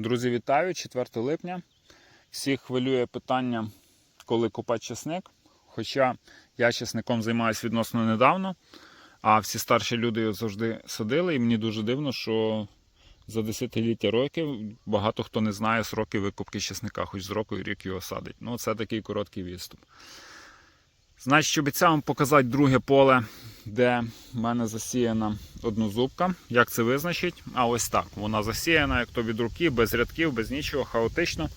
Друзі, вітаю! 4 липня. Всіх хвилює питання, коли купати чесник. Хоча я чесником займаюся відносно недавно, а всі старші люди завжди садили. І мені дуже дивно, що за десятиліття років багато хто не знає сроки викупки чесника, хоч з року і рік його садить. Ну, це такий короткий відступ. Значить, обіцяв вам показати друге поле, де в мене засіяна однозубка. Як це визначить? А ось так. Вона засіяна, як то від руки, без рядків, без нічого, хаотично.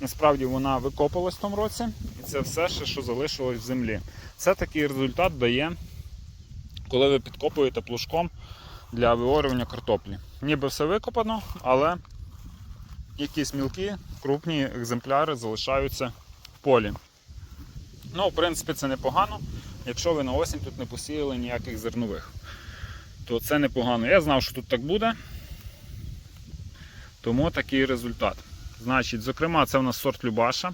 Насправді вона викопалась в тому році, і це все, ще, що залишилось в землі. Це такий результат дає, коли ви підкопуєте плужком для виорювання картоплі. Ніби все викопано, але якісь мілкі, крупні екземпляри залишаються в полі. Ну, в принципі, це непогано. Якщо ви на осінь тут не посіяли ніяких зернових, то це непогано. Я знав, що тут так буде. Тому такий результат. Значить, зокрема, це в нас сорт Любаша.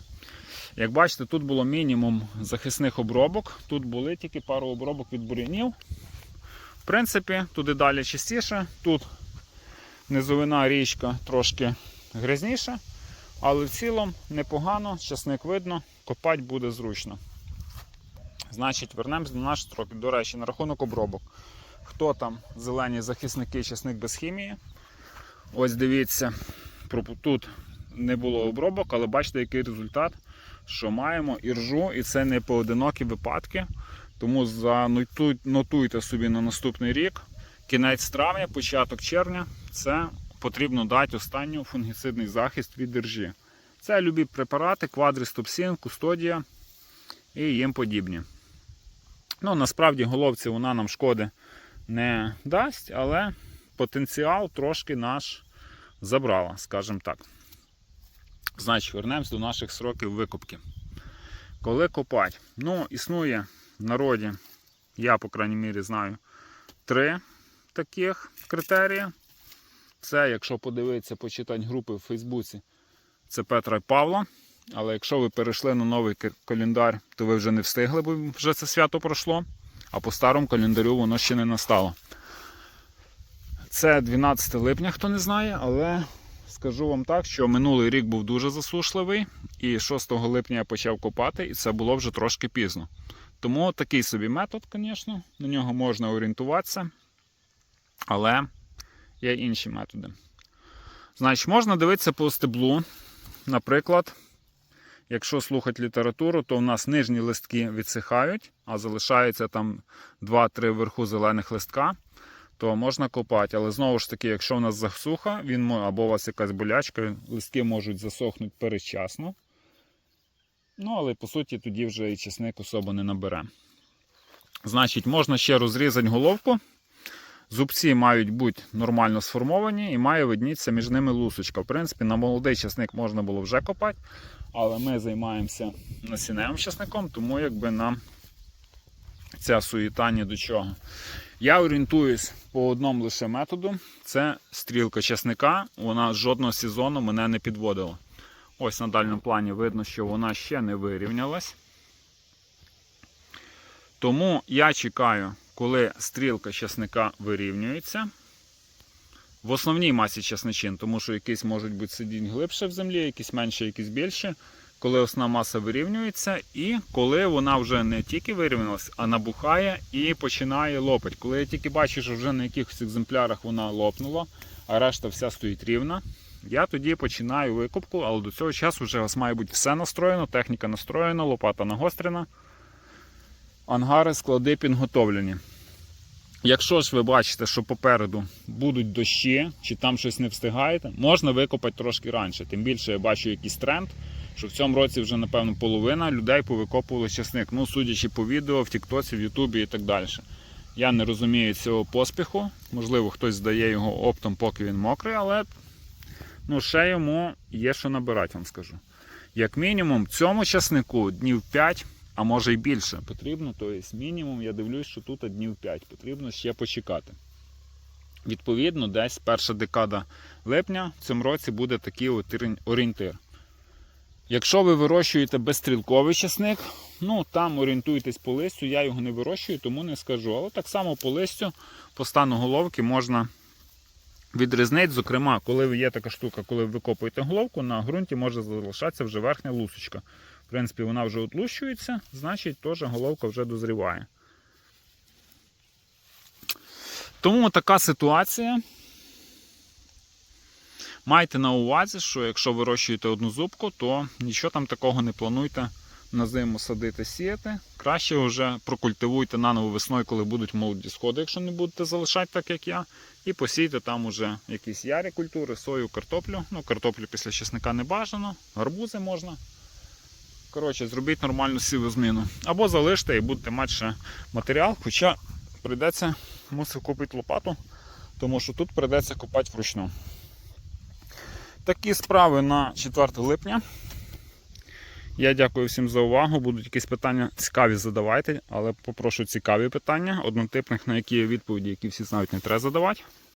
Як бачите, тут було мінімум захисних обробок. Тут були тільки пару обробок від бур'янів. В принципі, туди далі чистіше. Тут низовина річка трошки грязніша, але в цілому непогано, часник видно, копати буде зручно. Значить, вернемось до наших строків. До речі, на рахунок обробок. Хто там зелені захисники, часник без хімії? Ось дивіться, тут не було обробок, але бачите, який результат, що маємо і ржу, і це не поодинокі випадки. Тому занотуйте собі на наступний рік. Кінець травня, початок червня це потрібно дати останній фунгіцидний захист від держі. Це любі препарати, квадрістопсин, кустодія і їм подібні. Ну, Насправді головці вона нам шкоди не дасть, але потенціал трошки наш забрала, скажімо так. Значить, вернемось до наших сроків викупки. Коли копати? Ну, існує в народі, я, по крайній мірі, знаю три таких критерії. Це, якщо подивитися, почитати групи в Фейсбуці, це Петра і Павла. Але якщо ви перейшли на новий календар, то ви вже не встигли, бо вже це свято пройшло. А по старому календарю воно ще не настало. Це 12 липня, хто не знає, але скажу вам так, що минулий рік був дуже засушливий, і 6 липня я почав копати, і це було вже трошки пізно. Тому такий собі метод, звісно, на нього можна орієнтуватися, але є інші методи. Значить, можна дивитися по стеблу. Наприклад, якщо слухати літературу, то у нас нижні листки відсихають, а залишається там 2-3 вверху зелених листка, то можна копати. Але знову ж таки, якщо у нас засуха, він, або у вас якась болячка, листки можуть засохнути передчасно. Ну, але по суті тоді вже і чесник особо не набере. Значить, можна ще розрізати головку. Зубці мають бути нормально сформовані і має виднітися між ними лусочка. В принципі, на молодий часник можна було вже копати, але ми займаємося насінневим часником, тому якби нам ця суєта ні до чого. Я орієнтуюсь по одному лише методу. Це стрілка часника. Вона жодного сезону мене не підводила. Ось на дальньому плані видно, що вона ще не вирівнялась. Тому я чекаю, коли стрілка часника вирівнюється. В основній масі часничин, тому що якісь можуть бути сидінь глибше в землі, якісь менше, якісь більше. Коли основна маса вирівнюється, і коли вона вже не тільки вирівнялась, а набухає і починає лопати. Коли я тільки бачу, що вже на якихось екземплярах вона лопнула, а решта вся стоїть рівна, я тоді починаю викупку, але до цього часу вже у вас має бути все настроєно, техніка настроєна, лопата нагострена, ангари, склади підготовлені. Якщо ж ви бачите, що попереду будуть дощі, чи там щось не встигаєте, можна викопати трошки раніше. Тим більше я бачу якийсь тренд, що в цьому році вже, напевно, половина людей повикопували часник. Ну, судячи по відео, в Тіктоці, в Ютубі і так далі. Я не розумію цього поспіху. Можливо, хтось здає його оптом, поки він мокрий, але ну, ще йому є що набирати, вам скажу. Як мінімум, цьому часнику днів 5, а може й більше потрібно. Тобто мінімум, я дивлюсь, що тут днів 5 потрібно ще почекати. Відповідно, десь перша декада липня в цьому році буде такий орієнтир. Якщо ви вирощуєте безстрілковий часник, ну там орієнтуйтесь по листю, я його не вирощую, тому не скажу. Але так само по листю, по стану головки можна відрізнить. Зокрема, коли є така штука, коли ви викопуєте головку, на ґрунті може залишатися вже верхня лусочка. Принципі, вона вже отлущується, значить, теж головка вже дозріває. Тому така ситуація. Майте на увазі, що якщо вирощуєте одну зубку, то нічого там такого не плануйте на зиму садити, сіяти. Краще вже прокультивуйте наново весною, коли будуть молоді сходи, якщо не будете залишати так, як я. І посійте там уже якісь ярі культури, сою, картоплю. Ну, картоплю після чесника не бажано, гарбузи можна. Коротше, зробіть нормальну сіву зміну. Або залиште і будете мати ще матеріал, хоча прийдеться мусив купити лопату, тому що тут прийдеться копати вручну. Такі справи на 4 липня. Я дякую всім за увагу. Будуть якісь питання цікаві задавайте, але попрошу цікаві питання, однотипних, на які є відповіді, які всі знають, не треба задавати.